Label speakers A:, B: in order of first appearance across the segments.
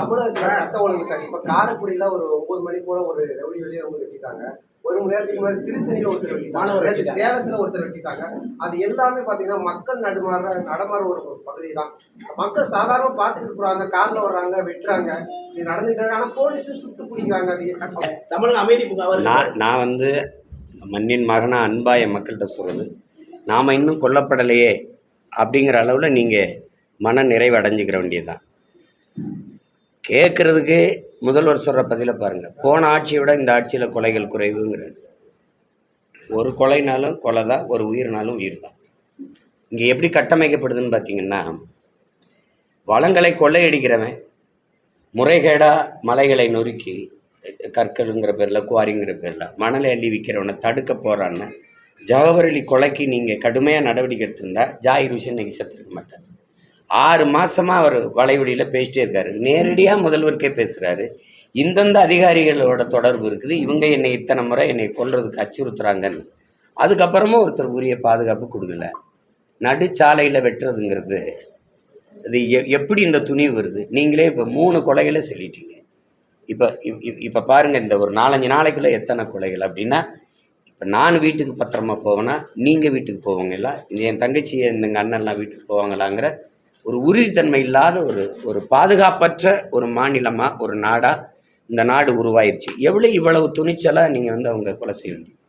A: தமிழகத்துல சட்ட ஒழுங்கு சார். இப்ப காரைக்குடியில ஒரு ஒன்பது மணி போல ஒரு ரவுடி வெளியே வந்து வெட்டிட்டாங்க. ஒரு மணி நேரத்துக்கு முன்னாடி திருத்தணியில ஒருத்தர் வெட்டிட்டாங்க. சேலத்துல ஒருத்தர் வெட்டிட்டாங்க. அது எல்லாமே பாத்தீங்கன்னா மக்கள் நடுமாற நடமாற ஒரு பகுதி தான் மக்கள் சாதாரண பார்த்துட்டு போறாங்க. கார்ல வர்றாங்க வெட்டுறாங்க. இது நடந்துட்டு ஆனா போலீஸ் சுட்டு பிடிக்கிறாங்க. அது
B: தமிழக அமைதி
C: நான் நான் வந்து மண்ணின் மகனா அன்பா என் மக்கள்கிட்ட சொல்கிறது நாம் இன்னும் கொல்லப்படலையே அப்படிங்கிற அளவில் நீங்கள் மன நிறைவு அடைஞ்சிக்கிற வேண்டியதுதான். கேட்குறதுக்கு முதல்வர் சொல்கிற பதிலை பாருங்கள் போன ஆட்சியை விட இந்த ஆட்சியில் கொலைகள் குறைவுங்கிறது. ஒரு கொலைனாலும் கொலை தான் ஒரு உயிர்னாலும் உயிர் தான். இங்கே எப்படி கட்டமைக்கப்படுதுன்னு பார்த்தீங்கன்னா வளங்களை கொள்ளையடிக்கிறவன் முறைகேடாக மலைகளை நொறுக்கி கற்களுங்கிற பேரில் குவாரிங்கிற பேரில் மணலை அள்ளி விற்கிறவனை தடுக்க போகிறான்னு ஜவஹர்லி கொலைக்கு நீங்கள் கடுமையாக நடவடிக்கை எடுத்திருந்தா ஜாகிர் விஷயம் இன்னைக்கு செத்துருக்க மாட்டார். ஆறு மாதமாக அவர் வலைவழியில் பேசிட்டே இருக்காரு. நேரடியாக முதல்வருக்கே பேசுகிறாரு இந்தந்த அதிகாரிகளோட தொடர்பு இருக்குது. இவங்க என்னை இத்தனை முறை என்னை கொல்றதுக்கு அச்சுறுத்துறாங்கன்னு. அதுக்கப்புறமும் ஒருத்தர் உரிய பாதுகாப்பு கொடுக்கல. நடுச்சாலையில் வெட்டுறதுங்கிறது இது எ- எப்படி இந்த துணிவு வருது? நீங்களே இப்போ மூணு கொலைகளை சொல்லிட்டீங்க. இப்போ இப்போ பாருங்கள் இந்த ஒரு நாலஞ்சு நாளைக்குள்ளே எத்தனை கொலைகள் அப்படின்னா இப்போ நான் வீட்டுக்கு பத்திரமா போவேன்னா நீங்கள் வீட்டுக்கு போவீங்களா? என் தங்கச்சி எங்கள் அண்ணன்லாம் வீட்டுக்கு போவாங்களாங்கிற ஒரு உறுதித்தன்மை இல்லாத ஒரு ஒரு பாதுகாப்பற்ற ஒரு மாநிலமாக ஒரு நாடாக இந்த நாடு உருவாயிருச்சு. எவ்வளோ இவ்வளவு துணிச்சலாக நீங்கள் வந்து அவங்க கொலை செய்ய முடியும்?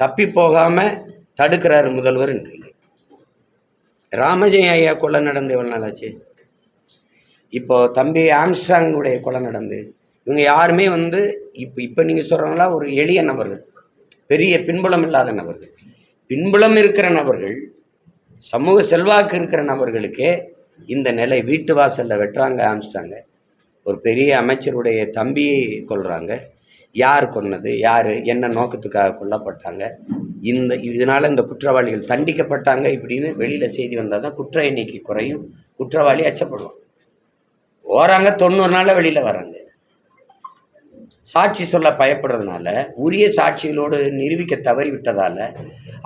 C: தப்பி போகாமல் தடுக்கிறாரு முதல்வர்ன்றீங்க ராமஜெய ஐயா கொலை நடந்து எவ்வளோ நாள் ஆச்சு இப்போ தம்பி ஆம்ஸ்டாங்குடைய கொலை நடந்து இவங்க யாருமே வந்து இப்போ இப்போ நீங்கள் சொல்கிறவங்களா ஒரு எளிய நபர்கள் பெரிய பின்புலம் இல்லாத நபர்கள். பின்புலம் இருக்கிற நபர்கள் சமூக செல்வாக்கு இருக்கிற நபர்களுக்கே இந்த நிலை வீட்டு வாசலில் வெட்டுறாங்க ஆரம்பிச்சிட்டாங்க ஒரு பெரிய அமைச்சருடைய தம்பியை கொள்கிறாங்க யார் கொன்னது யார் என்ன நோக்கத்துக்காக கொல்லப்பட்டாங்க இந்த இதனால் இந்த குற்றவாளிகள் தண்டிக்கப்பட்டாங்க இப்படின்னு வெளியில் செய்தி வந்தால் தான் குற்ற எண்ணிக்கை குறையும் குற்றவாளி அச்சப்படுவான். போகிறாங்க தொண்ணூறு நாளில் வெளியில் வராங்க. சாட்சி சொல்ல பயப்படுறதுனால உரிய சாட்சிகளோடு நிரூபிக்க தவறிவிட்டதால்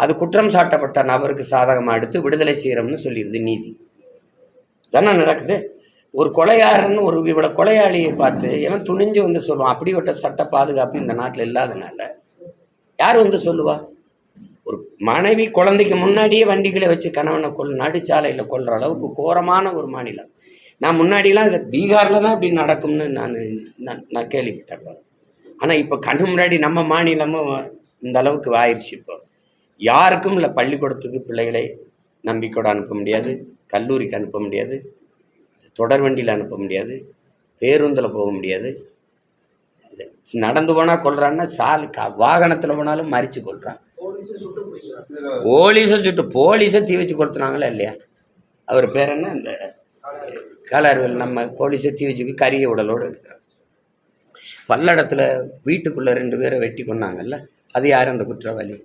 C: அது குற்றம் சாட்டப்பட்ட நபருக்கு சாதகமாக எடுத்து விடுதலை செய்கிறோம்னு சொல்லிடுது நீதி. தானே நடக்குது? ஒரு கொலையாரன்னு ஒரு இவ்வளோ கொலையாளியை பார்த்து எவன் துணிஞ்சு வந்து சொல்லுவான் அப்படிப்பட்ட சட்ட பாதுகாப்பு இந்த நாட்டில் இல்லாதனால யார் வந்து சொல்லுவா? ஒரு மனைவி குழந்தைக்கு முன்னாடியே வண்டிகளை வச்சு கணவனை கொள் நடுச்சாலையில் கொள்கிற அளவுக்கு கோரமான ஒரு மாநிலம். நான் முன்னாடிலாம் இது பீகாரில் தான் இப்படி நடக்கும்னு நான் நான் நான் கேள்விப்பட்டேன். ஆனால் இப்போ கண்ணு முன்னாடி நம்ம மாநிலமும் இந்த அளவுக்கு ஆயிடுச்சு இப்போ. யாருக்கும் இல்லை பள்ளிக்கூடத்துக்கு பிள்ளைகளை நம்பிக்கையோட அனுப்ப முடியாது கல்லூரிக்கு அனுப்ப முடியாது தொடர் வண்டியில் அனுப்ப முடியாது பேருந்தில் போக முடியாது. நடந்து போனால் கொல்றான்னா சால் கா வாகனத்தில் போனாலும் மறித்து கொல்றான்
A: போலீஸ் சுட்டு
C: போலீஸை சுட்டு போலீஸை தீ வச்சு கொடுத்துனாங்களா இல்லையா? அவர் பேர் என்ன? இந்த கலர்கள் நம்ம போலீஸை தீ வச்சுக்கு கரிய உடலோடு எடுக்கிறாங்க பல்லடத்தில் வீட்டுக்குள்ளே ரெண்டு பேரை வெட்டி கொண்டாங்கல்ல அது யார் அந்த குற்றவாளி?